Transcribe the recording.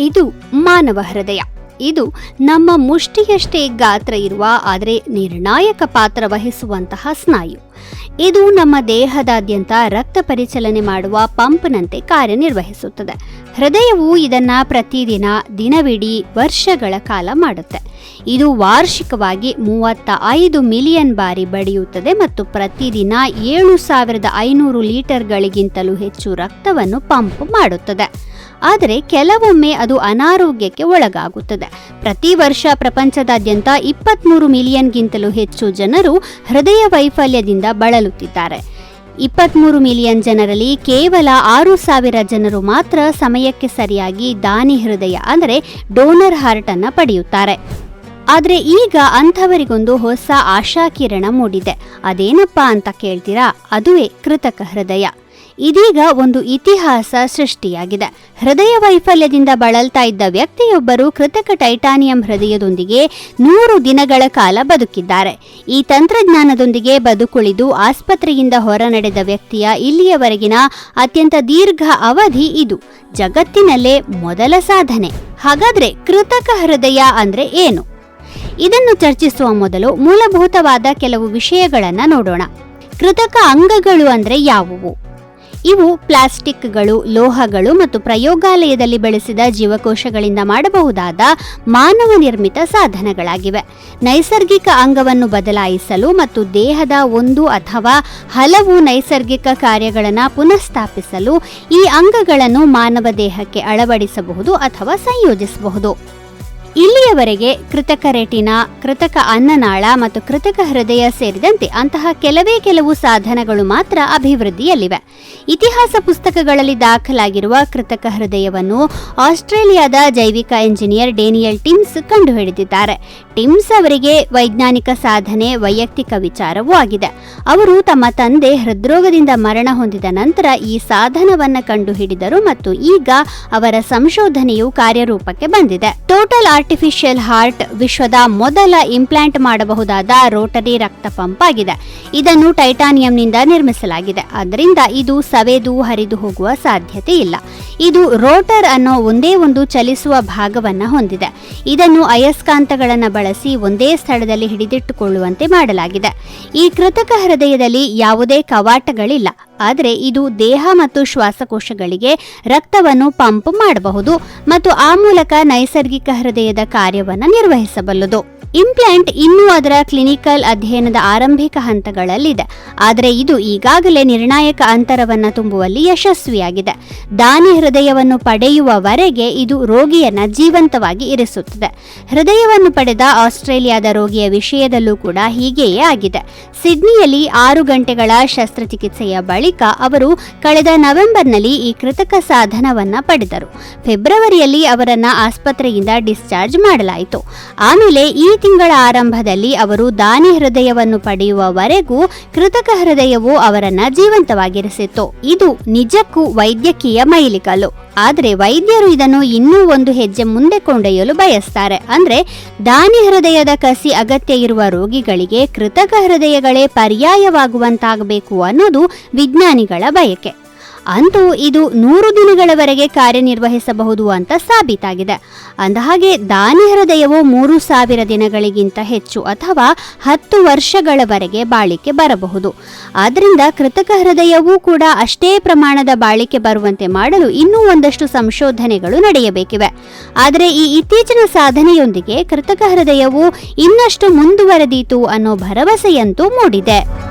ಇದು ಮಾನವ ಹೃದಯ. ಇದು ನಮ್ಮ ಮುಷ್ಟಿಯಷ್ಟೇ ಗಾತ್ರ ಇರುವ, ಆದರೆ ನಿರ್ಣಾಯಕ ಪಾತ್ರ ವಹಿಸುವಂತಹ ಸ್ನಾಯು. ಇದು ನಮ್ಮ ದೇಹದಾದ್ಯಂತ ರಕ್ತ ಪರಿಚಲನೆ ಮಾಡುವ ಪಂಪ್ನಂತೆ ಕಾರ್ಯನಿರ್ವಹಿಸುತ್ತದೆ. ಹೃದಯವು ಇದನ್ನು ಪ್ರತಿದಿನ, ದಿನವಿಡೀ, ವರ್ಷಗಳ ಕಾಲ ಮಾಡುತ್ತೆ. ಇದು ವಾರ್ಷಿಕವಾಗಿ ಮೂವತ್ತ ಐದು ಮಿಲಿಯನ್ ಬಾರಿ ಬಡಿಯುತ್ತದೆ ಮತ್ತು ಪ್ರತಿದಿನ ಏಳು ಸಾವಿರದ ಐನೂರು ಲೀಟರ್ಗಳಿಗಿಂತಲೂ ಹೆಚ್ಚು ರಕ್ತವನ್ನು ಪಂಪ್ ಮಾಡುತ್ತದೆ. ಆದರೆ ಕೆಲವೊಮ್ಮೆ ಅದು ಅನಾರೋಗ್ಯಕ್ಕೆ ಒಳಗಾಗುತ್ತದೆ. ಪ್ರತಿ ವರ್ಷ ಪ್ರಪಂಚದಾದ್ಯಂತ ಇಪ್ಪತ್ತ್ಮೂರು ಮಿಲಿಯನ್ಗಿಂತಲೂ ಹೆಚ್ಚು ಜನರು ಹೃದಯ ವೈಫಲ್ಯದಿಂದ ಬಳಲುತ್ತಿದ್ದಾರೆ. ಇಪ್ಪತ್ತ್ಮೂರು ಮಿಲಿಯನ್ ಜನರಲ್ಲಿ ಕೇವಲ ಆರು ಸಾವಿರ ಜನರು ಮಾತ್ರ ಸಮಯಕ್ಕೆ ಸರಿಯಾಗಿ ದಾನಿ ಹೃದಯ ಅಂದರೆ ಡೋನರ್ ಹಾರ್ಟ್ ಅನ್ನ ಪಡೆಯುತ್ತಾರೆ. ಆದರೆ ಈಗ ಅಂಥವರಿಗೊಂದು ಹೊಸ ಆಶಾಕಿರಣ ಮೂಡಿದೆ. ಅದೇನಪ್ಪ ಅಂತ ಕೇಳ್ತೀರಾ? ಅದುವೇ ಕೃತಕ ಹೃದಯ. ಇದೀಗ ಒಂದು ಇತಿಹಾಸ ಸೃಷ್ಟಿಯಾಗಿದೆ. ಹೃದಯ ವೈಫಲ್ಯದಿಂದ ಬಳಲ್ತಾ ಇದ್ದ ವ್ಯಕ್ತಿಯೊಬ್ಬರು ಕೃತಕ ಟೈಟಾನಿಯಂ ಹೃದಯದೊಂದಿಗೆ ನೂರು ದಿನಗಳ ಕಾಲ ಬದುಕಿದ್ದಾರೆ. ಈ ತಂತ್ರಜ್ಞಾನದೊಂದಿಗೆ ಬದುಕುಳಿದು ಆಸ್ಪತ್ರೆಯಿಂದ ಹೊರ ನಡೆದ ವ್ಯಕ್ತಿಯ ಇಲ್ಲಿಯವರೆಗಿನ ಅತ್ಯಂತ ದೀರ್ಘ ಅವಧಿ ಇದು. ಜಗತ್ತಿನಲ್ಲೇ ಮೊದಲ ಸಾಧನೆ. ಹಾಗಾದ್ರೆ ಕೃತಕ ಹೃದಯ ಅಂದ್ರೆ ಏನು? ಇದನ್ನು ಚರ್ಚಿಸುವ ಮೊದಲು ಮೂಲಭೂತವಾದ ಕೆಲವು ವಿಷಯಗಳನ್ನು ನೋಡೋಣ. ಕೃತಕ ಅಂಗಗಳು ಅಂದ್ರೆ ಯಾವುವು? ಇವು ಪ್ಲಾಸ್ಟಿಕ್ಗಳು, ಲೋಹಗಳು ಮತ್ತು ಪ್ರಯೋಗಾಲಯದಲ್ಲಿ ಬೆಳೆಸಿದ ಜೀವಕೋಶಗಳಿಂದ ಮಾಡಬಹುದಾದ ಮಾನವ ನಿರ್ಮಿತ ಸಾಧನಗಳಾಗಿವೆ. ನೈಸರ್ಗಿಕ ಅಂಗವನ್ನು ಬದಲಾಯಿಸಲು ಮತ್ತು ದೇಹದ ಒಂದು ಅಥವಾ ಹಲವು ನೈಸರ್ಗಿಕ ಕಾರ್ಯಗಳನ್ನು ಪುನಃಸ್ಥಾಪಿಸಲು ಈ ಅಂಗಗಳನ್ನು ಮಾನವ ದೇಹಕ್ಕೆ ಅಳವಡಿಸಬಹುದು ಅಥವಾ ಸಂಯೋಜಿಸಬಹುದು. ಇಲ್ಲಿಯವರೆಗೆ ಕೃತಕ ರೆಟಿನಾ, ಕೃತಕ ಅನ್ನನಾಳ ಮತ್ತು ಕೃತಕ ಹೃದಯ ಸೇರಿದಂತೆ ಅಂತಹ ಕೆಲವೇ ಕೆಲವು ಸಾಧನಗಳು ಮಾತ್ರ ಅಭಿವೃದ್ಧಿಯಲ್ಲಿವೆ. ಇತಿಹಾಸ ಪುಸ್ತಕಗಳಲ್ಲಿ ದಾಖಲಾಗಿರುವ ಕೃತಕ ಹೃದಯವನ್ನು ಆಸ್ಟ್ರೇಲಿಯಾದ ಜೈವಿಕ ಇಂಜಿನಿಯರ್ ಡೇನಿಯಲ್ ಟಿಮ್ಸ್ ಕಂಡುಹಿಡಿದಿದ್ದಾರೆ. ಟಿಮ್ಸ್ ಅವರಿಗೆ ವೈಜ್ಞಾನಿಕ ಸಾಧನೆ, ವೈಯಕ್ತಿಕ ವಿಚಾರವೂ ಆಗಿದೆ. ಅವರು ತಮ್ಮ ತಂದೆ ಹೃದ್ರೋಗದಿಂದ ಮರಣ ಹೊಂದಿದ ನಂತರ ಈ ಸಾಧನವನ್ನು ಕಂಡುಹಿಡಿದರು ಮತ್ತು ಈಗ ಅವರ ಸಂಶೋಧನೆಯು ಕಾರ್ಯರೂಪಕ್ಕೆ ಬಂದಿದೆ. ಟೋಟಲ್ ಆರ್ಟಿಫಿಷಿಯಲ್ ಹಾರ್ಟ್ ವಿಶ್ವದ ಮೊದಲ ಇಂಪ್ಲಾಂಟ್ ಮಾಡಬಹುದಾದ ರೋಟರಿ ರಕ್ತ ಪಂಪ್ ಆಗಿದೆ. ಇದನ್ನು ಟೈಟಾನಿಯಂನಿಂದ ನಿರ್ಮಿಸಲಾಗಿದೆ. ಆದ್ದರಿಂದ ಇದು ಸವೆದು ಹರಿದು ಹೋಗುವ ಸಾಧ್ಯತೆ ಇಲ್ಲ ಇದು ರೋಟರ್ ಅನ್ನೋ ಒಂದೇ ಒಂದು ಚಲಿಸುವ ಭಾಗವನ್ನು ಹೊಂದಿದೆ. ಇದನ್ನು ಅಯಸ್ಕಾಂತಗಳನ್ನು ಬಳಸಿ ಒಂದೇ ಸ್ಥಳದಲ್ಲಿ ಹಿಡಿದಿಟ್ಟುಕೊಳ್ಳುವಂತೆ ಮಾಡಲಾಗಿದೆ. ಈ ಕೃತಕ ಹೃದಯದಲ್ಲಿ ಯಾವುದೇ ಕವಾಟಗಳಿಲ್ಲ. ಆದರೆ ಇದು ದೇಹ ಮತ್ತು ಶ್ವಾಸಕೋಶಗಳಿಗೆ ರಕ್ತವನ್ನು ಪಂಪ್ ಮಾಡಬಹುದು ಮತ್ತು ಆ ಮೂಲಕ ನೈಸರ್ಗಿಕ ಹೃದಯದ ಕಾರ್ಯವನ್ನು ನಿರ್ವಹಿಸಬಲ್ಲದು. ಇಂಪ್ಲಾಂಟ್ ಇನ್ನೂ ಅದರ ಕ್ಲಿನಿಕಲ್ ಅಧ್ಯಯನದ ಆರಂಭಿಕ ಹಂತಗಳಲ್ಲಿದೆ. ಆದರೆ ಇದು ಈಗಾಗಲೇ ನಿರ್ಣಾಯಕ ಅಂತರವನ್ನು ತುಂಬುವಲ್ಲಿ ಯಶಸ್ವಿಯಾಗಿದೆ. ದಾನಿ ಹೃದಯವನ್ನು ಪಡೆಯುವವರೆಗೆ ಇದು ರೋಗಿಯನ್ನು ಜೀವಂತವಾಗಿ ಇರಿಸುತ್ತದೆ. ಹೃದಯವನ್ನು ಪಡೆದ ಆಸ್ಟ್ರೇಲಿಯಾದ ರೋಗಿಯ ವಿಷಯದಲ್ಲೂ ಕೂಡ ಹೀಗೆಯೇ ಆಗಿದೆ. ಸಿಡ್ನಿಯಲ್ಲಿ ಆರು ಗಂಟೆಗಳ ಶಸ್ತ್ರಚಿಕಿತ್ಸೆಯ ಬಳಿಕ ಅವರು ಕಳೆದ ನವೆಂಬರ್ನಲ್ಲಿ ಈ ಕೃತಕ ಸಾಧನವನ್ನು ಪಡೆದರು. ಫೆಬ್ರವರಿಯಲ್ಲಿ ಅವರನ್ನು ಆಸ್ಪತ್ರೆಯಿಂದ ಡಿಸ್ಚಾರ್ಜ್ ಮಾಡಲಾಯಿತು. ಆಮೇಲೆ ಈ ತಿಂಗಳ ಆರಂಭದಲ್ಲಿ ಅವರು ದಾನಿ ಹೃದಯವನ್ನು ಪಡೆಯುವವರೆಗೂ ಕೃತಕ ಹೃದಯವು ಅವರನ್ನ ಜೀವಂತವಾಗಿರಿಸಿತ್ತು. ಇದು ನಿಜಕ್ಕೂ ವೈದ್ಯಕೀಯ ಮೈಲಿಗಲ್ಲು. ಆದರೆ ವೈದ್ಯರು ಇದನ್ನು ಇನ್ನೂ ಒಂದು ಹೆಜ್ಜೆ ಮುಂದೆ ಕೊಂಡೊಯ್ಯಲು ಬಯಸ್ತಾರೆ. ಅಂದ್ರೆ ದಾನಿ ಹೃದಯದ ಕಸಿ ಅಗತ್ಯ ಇರುವ ರೋಗಿಗಳಿಗೆ ಕೃತಕ ಹೃದಯಗಳೇ ಪರ್ಯಾಯವಾಗುವಂತಾಗಬೇಕು ಅನ್ನೋದು ವಿಜ್ಞಾನಿಗಳ ಬಯಕೆ. ಅಂತೂ ಇದು ನೂರು ದಿನಗಳವರೆಗೆ ಕಾರ್ಯನಿರ್ವಹಿಸಬಹುದು ಅಂತ ಸಾಬೀತಾಗಿದೆ. ಅಂದಹಾಗೆ, ದಾನಿ ಹೃದಯವು ಮೂರು ಸಾವಿರ ದಿನಗಳಿಗಿಂತ ಹೆಚ್ಚು ಅಥವಾ ಹತ್ತು ವರ್ಷಗಳವರೆಗೆ ಬಾಳಿಕೆ ಬರಬಹುದು. ಆದ್ದರಿಂದ ಕೃತಕ ಹೃದಯವೂ ಕೂಡ ಅಷ್ಟೇ ಪ್ರಮಾಣದ ಬಾಳಿಕೆ ಬರುವಂತೆ ಮಾಡಲು ಇನ್ನೂ ಒಂದಷ್ಟು ಸಂಶೋಧನೆಗಳು ನಡೆಯಬೇಕಿವೆ. ಆದರೆ ಈ ಇತ್ತೀಚಿನ ಸಾಧನೆಯೊಂದಿಗೆ ಕೃತಕ ಹೃದಯವು ಇನ್ನಷ್ಟು ಮುಂದುವರೆದೀತು ಅನ್ನೋ ಭರವಸೆಯಂತೂ ಮೂಡಿದೆ.